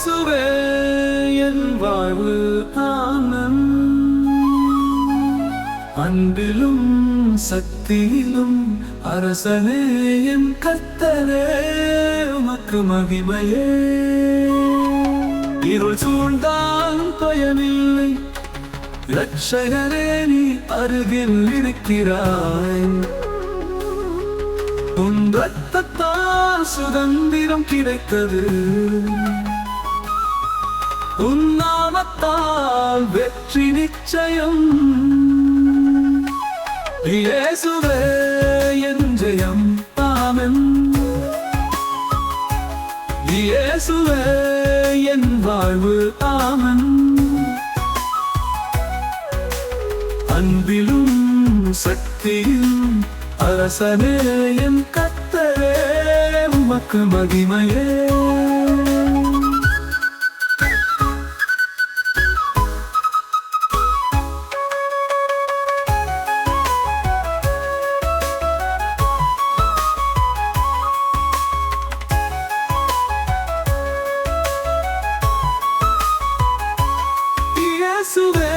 இயேசுவே என் வாழ்வு ஆனன் அன்பிலும் சக்தியிலும் அரசனே என் கத்தரே உமக்கு மகிமையே. இருள் சூழ்ந்தான் பயனில்லை ரட்சகரே நீ அருகில் இருக்கிறாய். உன் ரத்தத்தால் சுதந்திரம் கிடைத்தது. உன்னாமத்தால் வெற்றி நிச்சயம். இயேசுவே என் ஜெயம் ஆமென் இயேசுவே என் வாழ்வு ஆமன் அன்பிலும் சக்தியும் அரசனே என் கத்தரே உமக்கு மகிமையே. இயேசுவே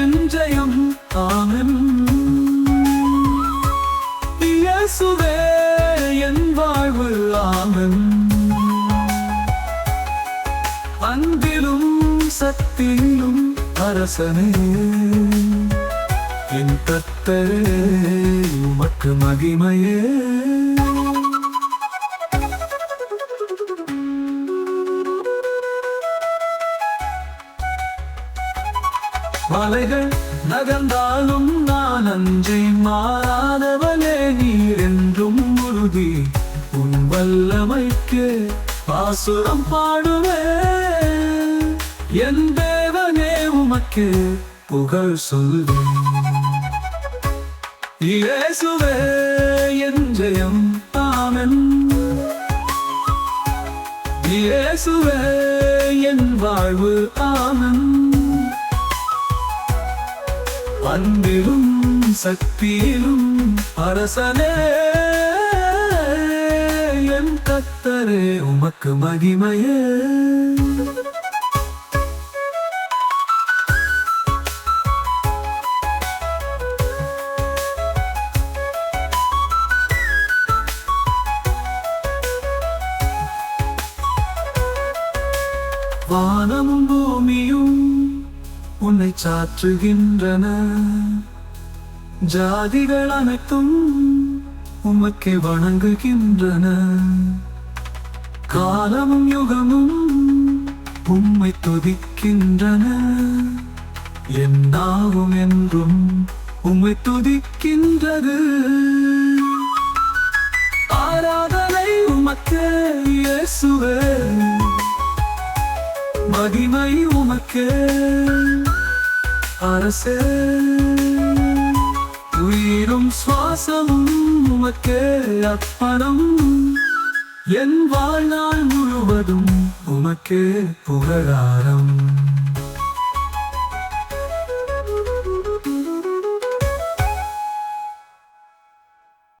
என் ஜெயம் ஆமென் இயேசுவே என் வாழ்வு ஆமென் அன்பிலும் சக்தியிலும் அரசனே என் கத்தரே உமக்கு மகிமையே. மலைகள் நகர்ந்தாலும் நான் அஞ்சை மாறாதவனே நீர் என்றும் உறுதி உன் வல்லமைக்கு பாசுரம் பாடுவே என் தேவனே உமக்கு புகழ் சொல்வேன். இயேசுவே என் ஜெயம் ஆமன் இயேசுவே என் வாழ்வு ஆமென். அன்பிலும் சக்தியிலும் அரசனே என் கத்தரே உமக்கு மகிமையே. வானமும் பூமியும் உன்னை சாற்றுகின்றன. ஜாதிகள் அனைத்தும் உமக்கே வணங்குகின்றன. காலமும் யுகமும் உம்மை துதிக்கின்றன. என்னாகும் என்றும் உம்மை துதிக்கின்றது. ஆராதனை உமக்கே இயேசுவே. மகிமை உமக்கே. அரசு உயிரும் சுவாசமும் உமக்கே அர்ப்பணம். என் வாழ்நாள் முழுவதும் உமக்கே புகழாரம்.